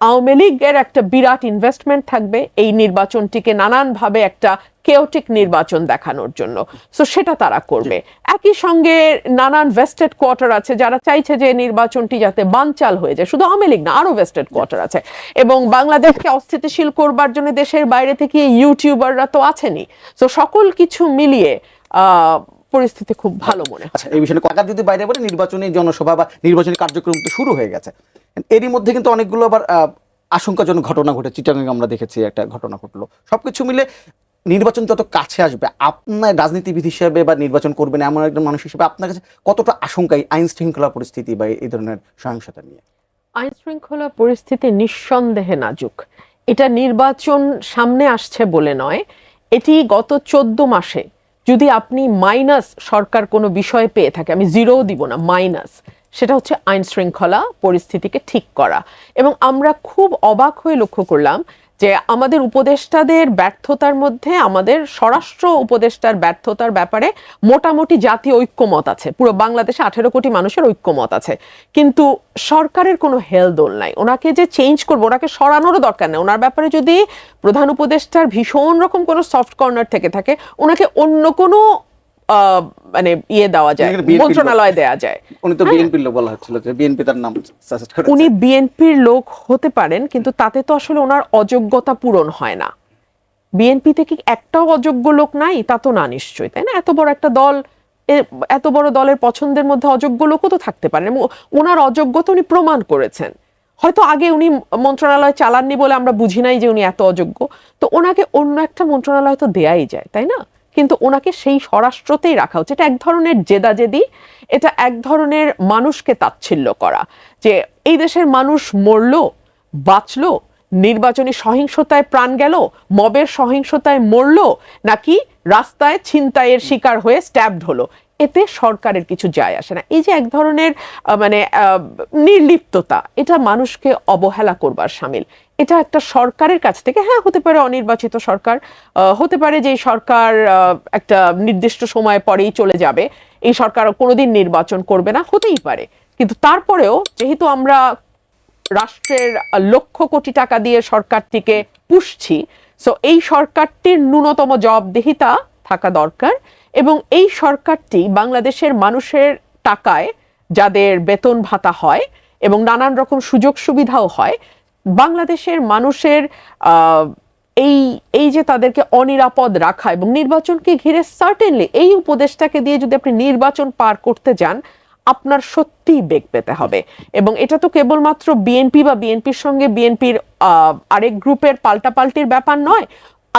আওয়ামী লীগের একটা বিরাট ইনভেস্টমেন্ট থাকবে এই নির্বাচনটিকে নানানভাবে একটা কেওটিক নির্বাচন দেখানোর জন্য। সো সেটা তারা করবে। একই সঙ্গে নানান ভেস্টেড কোয়ার্টার আছে যারা চাইছে যে নির্বাচনটি যাতে বানচাল হয়ে যায়। শুধু আওয়ামী লীগ না আরও ভেস্টেড কোয়ার্টার আছে। এবং বাংলাদেশকে অস্থিতিশীল করবার জন্য দেশের বাইরে থেকে ইউটিউবাররা তো আছেনই। তো সকল কিছু মিলিয়ে আহ, পরিস্থিতি খুব ভালো মনে হয় আচ্ছা এই বিষয়ে টাকা যদি বাইরে বলে নির্বাচনী জনসভা বা নির্বাচনী কার্যক্রম তো শুরু হয়ে গেছে। এরই মধ্যে কিন্তু অনেকগুলো আবার আশঙ্কাজনক ঘটনা ঘটে। চিটাগাং আমরা দেখেছি একটা ঘটনা ঘটলো। সবকিছু মিলে নির্বাচন যত কাছে আসবে, আপনার রাজনীতিবিদ হিসেবে বা নির্বাচন করবেন এমন একজন মানুষ হিসেবে আপনার কাছে কতটা আশঙ্কা এই আইন শৃঙ্খলা পরিস্থিতি বা এই ধরনের সহিংসতা নিয়ে? আইন শৃঙ্খলা পরিস্থিতি নিঃসন্দেহে নাজুক। এটা নির্বাচন সামনে আসছে বলে নয়, এটি গত চোদ্দ মাসে যদি আপনি মাইনাস সরকার কোনো বিষয় পেয়ে থাকে, আমি জিরোও দিব না, মাইনাস সেটা হচ্ছে আইন শৃঙ্খলা পরিস্থিতিকে ঠিক করা। এবং আমরা খুব অবাক হয়ে লক্ষ্য করলাম যে আমাদের উপদেষ্টাদের ব্যর্থতার মধ্যে, আমাদের স্বরাষ্ট্র উপদেষ্টার ব্যর্থতার ব্যাপারে মোটামুটি জাতীয় ঐক্যমত আছে। পুরো বাংলাদেশে আঠেরো কোটি মানুষের ঐক্যমত আছে। কিন্তু সরকারের কোনো হেলদোল নাই। ওনাকে যে চেঞ্জ করব, ওনাকে সরানোরও দরকার নেই। ওনার ব্যাপারে যদি প্রধান উপদেষ্টার ভীষণ রকম কোনো সফট কর্নার থেকে থাকে, ওনাকে অন্য কোনো মানে ইয়ে দেওয়া যায়। মন্ত্রণালয় দেওয়া যায়। উনি তো বিএনপির লোক বলা হচ্ছিল যে বিএনপি তার নাম। উনি বিএনপির লোক হতে পারেন কিন্তু তাতে তো আসলে ওনার অযোগ্যতা পূরণ হয় না। বিএনপিতে কি একটাও অযোগ্য লোক নাই? তা তো না নিশ্চয়ই তাই না? এত বড় একটা দল এত বড় দলের পছন্দের মধ্যে অযোগ্য লোকও তো থাকতে পারেন। এবং ওনার অযোগ্যতা উনি প্রমাণ করেছেন। হয়তো আগে উনি মন্ত্রণালয় চালাননি বলে আমরা বুঝি নাই যে উনি এত অযোগ্য। তো ওনাকে অন্য একটা মন্ত্রণালয় তো দেয়াই যায় তাই না? কিন্তু ওনাকে সেই স্বরাষ্ট্রতেই রাখা হচ্ছে। এটা এক ধরনের জেদাজেদি, এটা এক ধরনের মানুষকে তাচ্ছিল্য করা। যে এই দেশের মানুষ মরল, বাঁচল, নির্বাচনী সহিংসতায় প্রাণ গেল, মবের সহিংসতায় মরল, নাকি রাস্তায় ছিনতাইয়ের শিকার হয়ে স্ট্যাবড হলো। এতে সরকারের কিছু যায় আসে না। এই যে এক ধরনের মানে নির্লিপ্ততা, এটা মানুষকে অবহেলা করবার সামিল। এটা একটা সরকারের কাছ থেকে হ্যাঁ হতে পারে অনির্বাচিত সরকার হতে পারে যে সরকার একটা নির্দিষ্ট সময় পরেই চলে যাবে। এই সরকার কোনোদিন নির্বাচন করবে না, হতেই পারে। কিন্তু তারপরেও যেহেতু আমরা রাষ্ট্রের লক্ষ কোটি টাকা দিয়ে সরকারটিকে পুষছি সো এই সরকারটির ন্যূনতম জবাবদিহিতা থাকা দরকার। এবং এই সরকারটি বাংলাদেশের মানুষের টাকায় যাদের বেতন ভাতা হয় এবং নানান রকম সুযোগ সুবিধাও হয়, বাংলাদেশের মানুষের এই এই যে তাদেরকে অনিরাপদ রাখা এবং নির্বাচনকে ঘিরে সার্টেনলি এই উপদেশটাকে দিয়ে যদি আপনি নির্বাচন পার করতে যান, আপনার সত্যিই বেগ পেতে হবে। এবং এটা তো কেবলমাত্র বিএনপি বা বিএনপির সঙ্গে বিএনপির আরেক গ্রুপের পাল্টাপাল্টির ব্যাপার নয়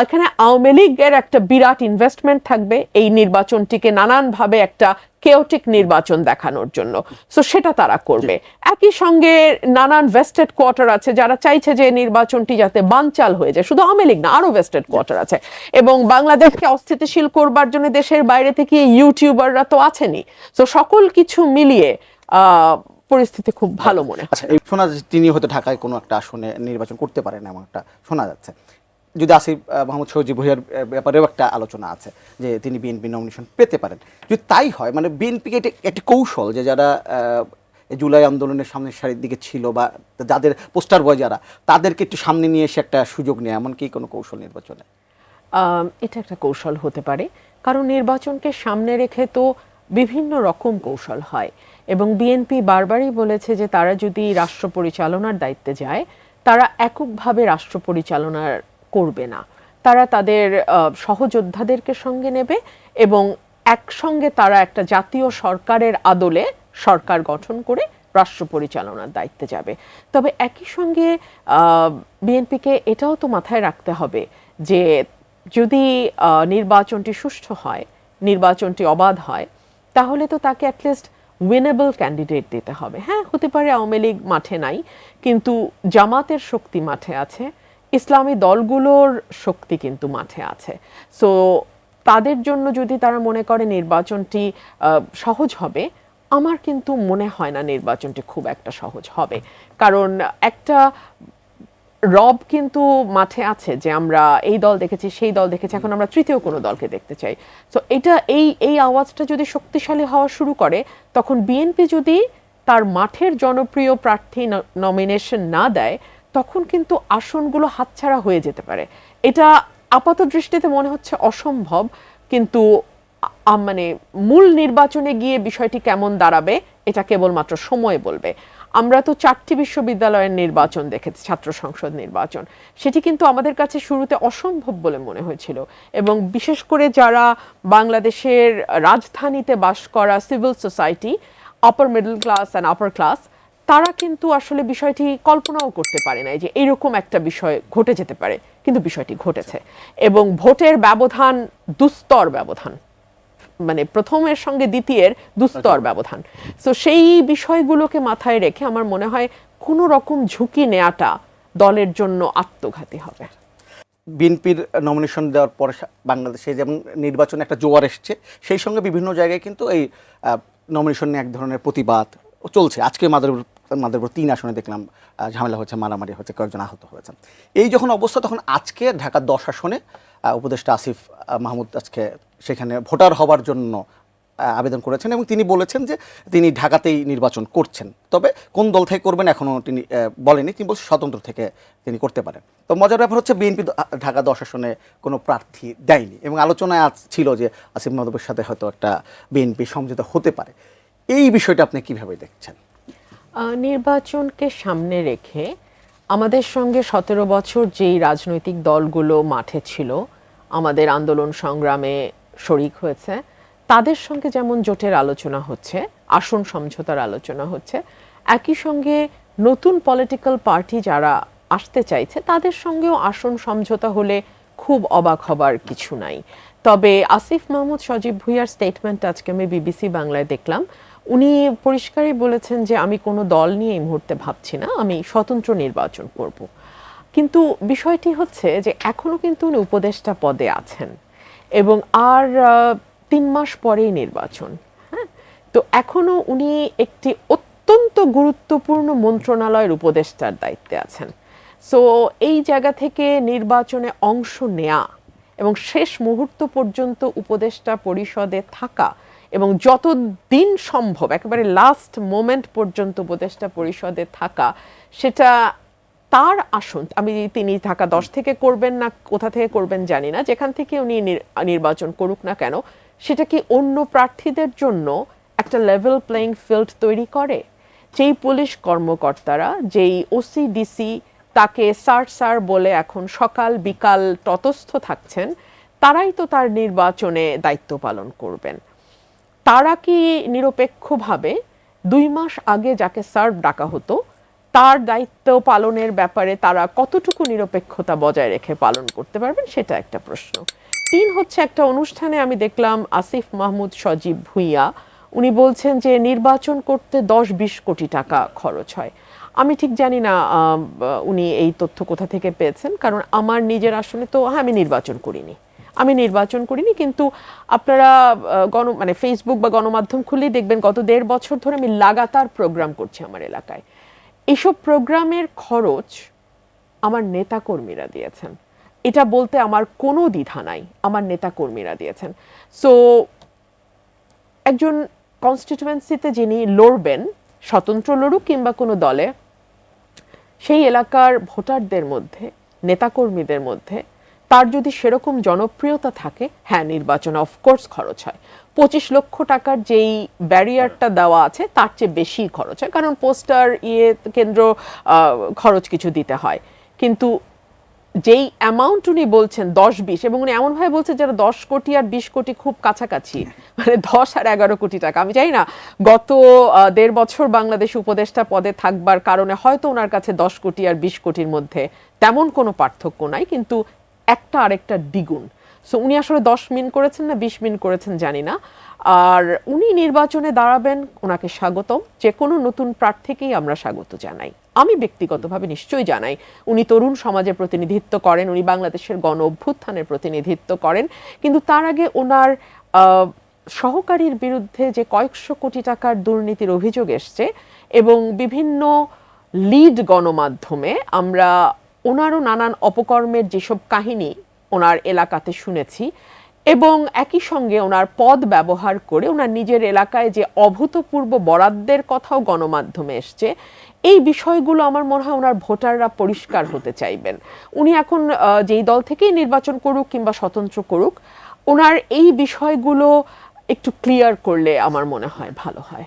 এখানে আওয়ামী লীগের একটা বিরাট ইনভেস্টমেন্ট থাকবে এই নির্বাচনটিকে নানানভাবে একটা কেওটিক নির্বাচন দেখানোর জন্য। সো সেটা তারা করবে। একই সঙ্গে নানান ভেস্টেড কোয়ার্টার আছে, যারা চাইছে যে নির্বাচনটি যাতে বানচাল হয়ে যায়। শুধু আওয়ামী লীগ না আরও ভেস্টেড কোয়ার্টার আছে। এবং বাংলাদেশকে অস্থিতিশীল করবার জন্য দেশের বাইরে থেকে ইউটিউবাররা তো আছেনই। তো সকল কিছু মিলিয়ে পরিস্থিতি খুব ভালো মনে আচ্ছা শোনা তিনি হয়তো ঢাকায় কোনো একটা আসনে নির্বাচন করতে পারেন এমন একটা শোনা যাচ্ছে। যদি আসিফ মোহাম্মদ সজিব ভুইয়ার ব্যাপারেও একটা আলোচনা আছে যে তিনি বিএনপি নমিনেশন পেতে পারেন। যদি তাই হয় মানে বিএনপিকে একটি কৌশল যে যারা জুলাই আন্দোলনের সামনের সারির দিকে ছিল বা যাদের পোস্টার বয় যারা, তাদেরকে একটু সামনে নিয়ে এসে একটা সুযোগ নেয় এমন কি কোনো কৌশল নির্বাচনে? এটা একটা কৌশল হতে পারে। কারণ নির্বাচনকে সামনে রেখে তো বিভিন্ন রকম কৌশল হয়। এবং বিএনপি বারবারই বলেছে যে তারা যদি রাষ্ট্র পরিচালনার দায়িত্বে যায়, তারা এককভাবে রাষ্ট্র পরিচালনা করবে না। তারা তাদের সহযোদ্ধাদেরকে সঙ্গে নেবে এবং একসঙ্গে তারা একটা জাতীয় সরকারের আদলে সরকার গঠন করে রাষ্ট্র পরিচালনার দায়িত্বে যাবে। তবে একই সঙ্গে বিএনপিকে এটাও তো মাথায় রাখতে হবে যে যদি নির্বাচনটি সুষ্ঠু হয়, নির্বাচনটি অবাধ হয়, তাহলে তো তাকে অ্যাটলিস্ট উইনেবল ক্যান্ডিডেট দিতে হবে। হ্যাঁ হতে পারে আওয়ামী লীগ মাঠে নাই, কিন্তু জামাতের শক্তি মাঠে আছে। ইসলামী দলগুলোর শক্তি কিন্তু মাঠে আছে। সো তাদের জন্য যদি তারা মনে করে নির্বাচনটি সহজ হবে, আমার কিন্তু মনে হয় না নির্বাচনটি খুব একটা সহজ হবে। কারণ একটা রব কিন্তু মাঠে আছে যে আমরা এই দল দেখেছি, সেই দল দেখেছি, এখন আমরা তৃতীয় কোনো দলকে দেখতে চাই। তো এটা এই এই আওয়াজটা যদি শক্তিশালী হওয়া শুরু করে, তখন বিএনপি যদি তার মাঠের জনপ্রিয় প্রার্থী নমিনেশন না দেয় তখন কিন্তু আসনগুলো হাতছাড়া হয়ে যেতে পারে। এটা আপাত দৃষ্টিতে মনে হচ্ছে অসম্ভব, কিন্তু মানে মূল নির্বাচনে গিয়ে বিষয়টি কেমন দাঁড়াবে, এটা কেবলমাত্র সময় বলবে। আমরা তো চারটি বিশ্ববিদ্যালয়ের নির্বাচন দেখেছি, ছাত্র সংসদ নির্বাচন। সেটি কিন্তু আমাদের কাছে শুরুতে অসম্ভব বলে মনে হয়েছিল। এবং বিশেষ করে যারা বাংলাদেশের রাজধানীতে বাস করা civil society upper middle class and upper class তারা কিন্তু আসলে বিষয়টি কল্পনাও করতে পারে নাই যে এরকম একটা বিষয় ঘটে যেতে পারে কিন্তু বিষয়টি ঘটেছে। এবং ভোটের ব্যবধান দুস্তর ব্যবধান মানে প্রথমের সঙ্গে দ্বিতীয়ের দুস্তর ব্যবধান। তো সেই বিষয়গুলোকে মাথায় রেখে আমার মনে হয় কোনো রকম ঝুঁকি নেওয়াটা দলের জন্য আত্মঘাতী হবে। বিএনপির নমিনেশন দেওয়ার পরে সা- বাংলাদেশে যেমন নির্বাচনে একটা জোয়ার এসছে সেই সঙ্গে বিভিন্ন জায়গায় কিন্তু এই নমিনেশন নিয়ে এক ধরনের প্রতিবাদ চলছে। আজকে মাদারীপুর মাদারীপুর তিন আসনে দেখলাম ঝামেলা হয়েছে মারামারি হয়েছে কয়েকজন আহত হয়েছে এই যখন অবস্থা, তখন আজকে ঢাকার দশ আসনে উপদেষ্টা আসিফ মাহমুদ আজকে সেখানে ভোটার হবার জন্য আবেদন করেছেন এবং তিনি বলেছেন যে তিনি ঢাকাতেই নির্বাচন করছেন। তবে কোন দল থেকে করবেন এখনও তিনি বলেনি, তিনি বলছেন স্বতন্ত্র থেকে তিনি করতে পারেন। তো মজার ব্যাপার হচ্ছে, বিএনপি ঢাকা দশ আসনে কোনো প্রার্থী দেয়নি এবং আলোচনায় ছিল যে আসিফ মাহমুদের সাথে হয়তো একটা বিএনপি সমঝোতা হতে পারে। এই বিষয়টা আপনি কীভাবে দেখছেন? নির্বাচনকে সামনে রেখে আমাদের সঙ্গে সতেরো বছর যেই রাজনৈতিক দলগুলো মাঠে ছিল, আমাদের আন্দোলন সংগ্রামে শরিক হয়েছে, তাদের সঙ্গে যেমন জোটের আলোচনা হচ্ছে, আসন সমঝোতার আলোচনা হচ্ছে, একই সঙ্গে নতুন পলিটিক্যাল পার্টি যারা আসতে চাইছে, তাদের সঙ্গেও আসন সমঝোতা হলে খুব অবাক হবার কিছু নাই। তবে আসিফ মাহমুদ সজীব ভুইয়ার স্টেটমেন্ট আজকে আমি বিবিসি বাংলায় দেখলাম। উনি পরিষ্কারই বলেছেন যে আমি কোনো দল নিয়ে এই মুহূর্তে ভাবছি না, আমি স্বতন্ত্র নির্বাচন করব। কিন্তু বিষয়টি হচ্ছে যে এখনও কিন্তু উনি উপদেষ্টা পদে আছেন এবং আর তিন মাস পরেই নির্বাচন হ্যাঁ? তো এখনও উনি একটি অত্যন্ত গুরুত্বপূর্ণ মন্ত্রণালয়ের উপদেষ্টার দায়িত্বে আছেন। সো এই জায়গা থেকে নির্বাচনে অংশ নেয়া এবং শেষ মুহূর্ত পর্যন্ত উপদেষ্টা পরিষদে থাকা এবং যত দিন সম্ভব, একেবারে লাস্ট মোমেন্ট পর্যন্ত উপদেষ্টা পরিষদে থাকা, সেটা তার আসন, আমি তিনি ঢাকা দশ থেকে করবেন না, কোথা থেকে করবেন জানি না, যেখান থেকে উনি নির্বাচন করুক না কেন, সেটা কি অন্য প্রার্থীদের জন্য একটা লেভেল প্লেইং ফিল্ড তৈরি করে? যেই পুলিশ কর্মকর্তারা, যেই ওসিডিসি তাকে স্যার স্যার বলে এখন সকাল বিকাল ততস্থ থাকছেন, তারাই তো তার নির্বাচনে দায়িত্ব পালন করবেন। তারা কি নিরপেক্ষভাবে দুই মাস আগে যাকে সার্ভ ডাকা হতো, তার দায়িত্ব পালনের ব্যাপারে তারা কতটুকু নিরপেক্ষতা বজায় রেখে পালন করতে পারবেন সেটা একটা প্রশ্ন। তিন হচ্ছে একটা অনুষ্ঠানে আমি দেখলাম আসিফ মাহমুদ সজীব ভুইয়া, উনি বলছেন যে নির্বাচন করতে দশ বিশ কোটি টাকা খরচ হয়। আমি ঠিক জানি না উনি এই তথ্য কোথা থেকে পেয়েছেন, কারণ আমার নিজের আসলে তো হ্যাঁ আমি নির্বাচন করিনি। আমি নির্বাচন করিনি, কিন্তু আপনারা গণ মানে ফেসবুক বা গণমাধ্যম খুললেই দেখবেন গত দেড় বছর ধরে আমি লাগাতার প্রোগ্রাম করছি আমার এলাকায়। এইসব প্রোগ্রামের খরচ আমার নেতাকর্মীরা দিয়েছেন। এটা বলতে আমার কোনো দ্বিধা নাই, আমার নেতাকর্মীরা দিয়েছেন। সো একজন কনস্টিটিউয়েন্সিতে যিনি লড়বেন, স্বতন্ত্র লড়ুক কিংবা কোনো দলে, সেই এলাকার ভোটারদের মধ্যে, নেতাকর্মীদের মধ্যে তার যদি সেরকম জনপ্রিয়তা থাকে হ্যাঁ নির্বাচন অফকোর্স খরচ হয়। পঁচিশ লক্ষ টাকার যেই ব্যারিয়ারটা দেওয়া আছে, তার চেয়ে বেশি খরচ হয়। কারণ পোস্টার ইয়ে কেন্দ্র খরচ কিছু দিতে হয়। কিন্তু যেই অ্যামাউন্ট উনি বলছেন, দশ, বিশ, এবং উনি এমনভাবে বলছেন যারা দশ কোটি আর বিশ কোটি খুব কাছাকাছি মানে দশ আর এগারো কোটি টাকা, আমি জানি না, গত দেড় বছর বাংলাদেশ উপদেষ্টা পদে থাকবার কারণে হয়তো ওনার কাছে দশ কোটি আর বিশ কোটির মধ্যে তেমন কোনো পার্থক্য নাই, কিন্তু একটা আরেকটা দ্বিগুণ। সো উনি আসলে দশ মিন করেছেন না, বিশ মিন করেছেন জানি না। আর উনি নির্বাচনে দাঁড়াবেন, ওনাকে স্বাগতম। যে কোনো নতুন প্রার্থীকেই আমরা স্বাগত জানাই। আমি ব্যক্তিগতভাবে নিশ্চয়ই জানাই, উনি তরুণ সমাজের প্রতিনিধিত্ব করেন, উনি বাংলাদেশের গণ অভ্যুত্থানের প্রতিনিধিত্ব করেন। কিন্তু তার আগে ওনার সহকারীর বিরুদ্ধে যে কয়েকশো কোটি টাকার দুর্নীতির অভিযোগ এসছে এবং বিভিন্ন লিড গণমাধ্যমে আমরা ওনারও নানান অপকর্মের যেসব কাহিনী ওনার এলাকাতে শুনেছি এবং একই সঙ্গে ওনার পদ ব্যবহার করে ওনার নিজের এলাকায় যে অভূতপূর্ব বরাদ্দের কথাও গণমাধ্যমে এসছে, এই বিষয়গুলো আমার মনে হয় ওনার ভোটাররা পরিষ্কার হতে চাইবেন। উনি এখন যেই দল থেকেই নির্বাচন করুক কিংবা স্বতন্ত্র করুক, ওনার এই বিষয়গুলো একটু ক্লিয়ার করলে আমার মনে হয় ভালো হয়।